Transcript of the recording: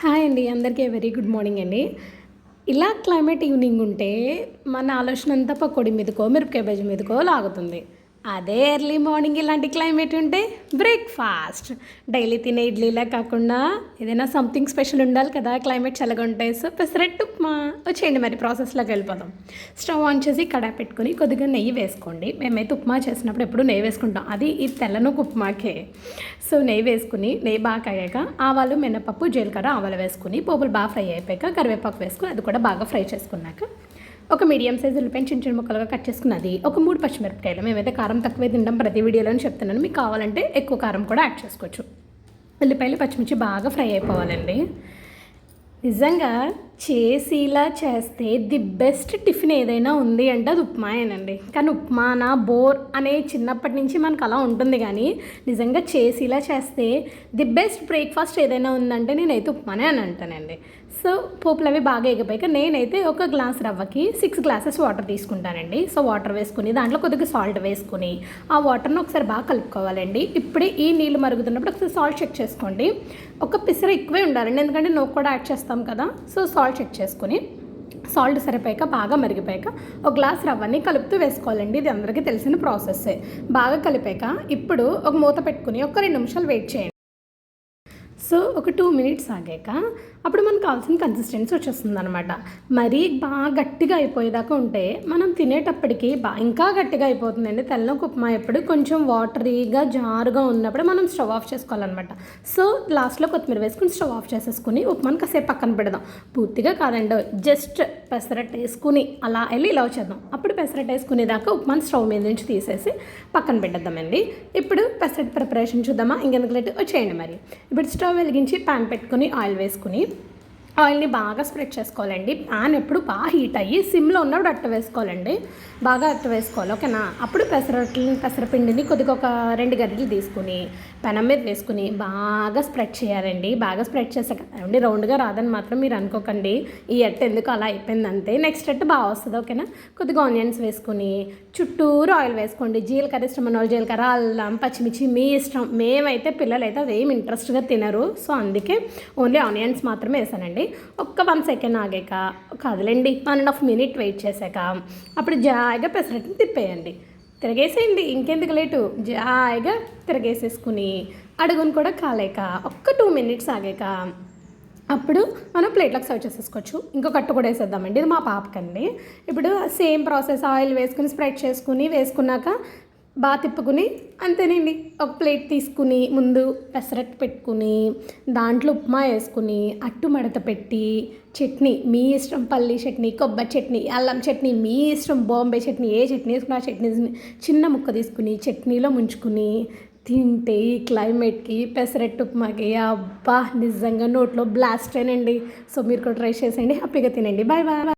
Hi అండి అందరికీ very good morning అండి. ఇలా క్లైమేట్ ఈవినింగ్ ఉంటే మన ఆలోచన అంతా పకోడీ మీదకో మిరపకాయ బజ్జీ మీదకో లాగుతుంది. అదే ఎర్లీ మార్నింగ్ ఇలాంటి క్లైమేట్ ఉంటే బ్రేక్ఫాస్ట్. డైలీ తినే ఇడ్లీలా కాకుండా ఏదైనా సంథింగ్ స్పెషల్ ఉండాలి కదా క్లైమేట్ చల్లగా ఉంటాయి సో పెసరెట్టు ఉప్మా. వచ్చేయండి మరి ప్రాసెస్లోకి వెళ్ళిపోదాం. స్టవ్ ఆన్ చేసి కడాయి పెట్టుకుని కొద్దిగా నెయ్యి వేసుకోండి. మేమైతే ఉప్మా చేసినప్పుడు ఎప్పుడు నెయ్యి వేసుకుంటాం. అది ఈ తెల్లనొక ఉప్మాకే. సో నెయ్యి వేసుకుని నెయ్యి బాగా కాగాక ఆవాలు మినపప్పు జీలకర్ర ఆవాలు వేసుకుని పోపులు బాగా ఫ్రై అయిపోయాక కరివేపాకు వేసుకుని అది కూడా బాగా ఫ్రై చేసుకున్నాక ఒక మీడియం సైజ్ ఉల్లిపాయ చిన్న చిన్న ముక్కలుగా కట్ చేసుకున్నది. ఒక మూడు పచ్చిమిరపకాయలు. మేమైతే కారం తక్కువే తినడం ప్రతి వీడియోలోనే చెప్తున్నాను. మీకు కావాలంటే ఎక్కువ కారం కూడా యాడ్ చేసుకోవచ్చు. ఉల్లిపాయలు పచ్చిమిర్చి బాగా ఫ్రై అయిపోవాలండి. నిజంగా చేసిలా చేస్తే ది బెస్ట్ టిఫిన్ ఏదైనా ఉంది అంటే అది ఉప్మాయేనండి. కానీ ఉప్మానా బోర్ అనే చిన్నప్పటి నుంచి మనకు అలా ఉంటుంది కానీ నిజంగా చేసిలా చేస్తే ది బెస్ట్ బ్రేక్ఫాస్ట్ ఏదైనా ఉందంటే నేనైతే ఉప్మానే అని అంటానండి. సో పోపులు అవి బాగా ఎగిపోయాక నేనైతే ఒక గ్లాస్ రవ్వకి సిక్స్ గ్లాసెస్ వాటర్ తీసుకుంటానండి. సో వాటర్ వేసుకుని దాంట్లో కొద్దిగా సాల్ట్ వేసుకుని ఆ వాటర్ని ఒకసారి బాగా కలుపుకోవాలండి. ఇప్పుడే ఈ నీళ్ళు మరుగుతున్నప్పుడు ఒకసారి సాల్ట్ చెక్ చేసుకోండి. ఒక పిసర ఎక్కువే ఉండాలండి. ఎందుకంటే నోకు కూడా యాడ్ చేస్తాం కదా. సో సాల్ట్ చెక్ చేసుకుని సాల్ట్ సరిపోయాక బాగా మరిగిపోయాక ఒక గ్లాస్ రవ్వని కలుపుతూ వేసుకోవాలండి. ఇది అందరికీ తెలిసిన ప్రాసెస్సే బాగా కలిపాక ఇప్పుడు ఒక మూత పెట్టుకుని ఒక రెండు నిమిషాలు వెయిట్ చేయండి. సో ఒక టూ మినిట్స్ ఆగాక అప్పుడు మనకు కావాల్సిన కన్సిస్టెన్సీ వచ్చేస్తుంది అనమాట మరీ బాగా గట్టిగా అయిపోయేదాకా ఉంటే మనం తినేటప్పటికి బా ఇంకా గట్టిగా అయిపోతుందండి. తెల్ల ఉప్మా ఎప్పుడు కొంచెం వాటరీగా జారుగా ఉన్నప్పుడు మనం స్టవ్ ఆఫ్ చేసుకోవాలన్నమాట. సో లాస్ట్లో కొత్తిమీర వేసుకుని స్టవ్ ఆఫ్ చేసేసుకుని ఉప్మాని కాసేపు పక్కన పెడదాం. పూర్తిగా కాదండి జస్ట్ పెసరట్ వేసుకుని అలా వెళ్ళి ఇలా వచ్చేద్దాం. అప్పుడు పెసరట్ వేసుకునేదాకా ఉప్మాని స్టవ్ మీద నుంచి తీసేసి పక్కన పెట్టేద్దామండి. ఇప్పుడు పెసరట్ ప్రిపరేషన్ చూద్దామా? ఇంకెందుకు లేట్? వచ్చేయండి మరి. ఇప్పుడు స్టవ్ వెలిగించి ప్యాన్ పెట్టుకుని ఆయిల్ వేసుకుని ఆయిల్ని బాగా స్ప్రెడ్ చేసుకోవాలండి. ప్యాన్ ఎప్పుడు బాగా హీట్ అయ్యి సిమ్లో ఉన్నప్పుడు అట్ట వేసుకోవాలండి. బాగా అట్ట వేసుకోవాలి ఓకేనా? అప్పుడు పెసరట్లు పెసరపిండిని కొద్దిగా ఒక రెండు గరిటలు తీసుకుని పెనం మీద వేసుకుని బాగా స్ప్రెడ్ చేయాలండి. బాగా స్ప్రెడ్ చేసాక అండి రౌండ్గా రాదని మాత్రం మీరు అనుకోకండి. ఈ అట్ట ఎందుకు అలా అయిపోయింది అంతే నెక్స్ట్ అట్ట బాగా వస్తుంది ఓకేనా? కొద్దిగా ఆనియన్స్ వేసుకుని చుట్టూరు ఆయిల్ వేసుకోండి. జీలకర్ర ఇష్టం ఉన్న వాళ్ళు జీలకర్ర అల్లం పచ్చిమిర్చి మీ ఇష్టం. మేమైతే పిల్లలైతే అదేం ఇంట్రెస్ట్గా తినరు. సో అందుకే ఓన్లీ ఆనియన్స్ మాత్రమే వేసానండి. ఒక్క వన్ సెకండ్ ఆగాక కదలండి one and half minute wait చేశాక అప్పుడు జాయిగా పెసరట్ని తిప్పేయండి. తిరగేసేయండి ఇంకెందుకు లేటు? జాయిగా తిరగేసేసుకుని అడుగును కూడా కాలేక ఒక్క టూ మినిట్స్ ఆగాక అప్పుడు మనం ప్లేట్లకు సర్వ్ చేసేసుకోవచ్చు. ఇంకో కట్టు కూడా వేసేద్దామండి ఇది మా పాపకండి. ఇప్పుడు సేమ్ ప్రాసెస్ ఆయిల్ వేసుకుని స్ప్రెడ్ చేసుకుని వేసుకున్నాక బాగా తిప్పుకుని అంతేనండి. ఒక ప్లేట్ తీసుకుని ముందు పెసరట్టు పెట్టుకుని దాంట్లో ఉప్మా వేసుకుని అట్టు మడత పెట్టి చట్నీ మీ ఇష్టం పల్లి చట్నీ కొబ్బరి చట్నీ అల్లం చట్నీ మీ ఇష్టం బాంబే చట్నీ ఏ చట్నీ వేసుకున్నా ఆ చట్నీ చిన్న ముక్క తీసుకుని చట్నీలో ముంచుకుని తింటే ఈ క్లైమేట్కి పెసరట్టు ఉప్మాకి అబ్బా నిజంగా నోట్లో బ్లాస్ట్ అండి. సో మీరు కూడా ట్రై చేసేయండి. హ్యాపీగా తినండి. Bye bye.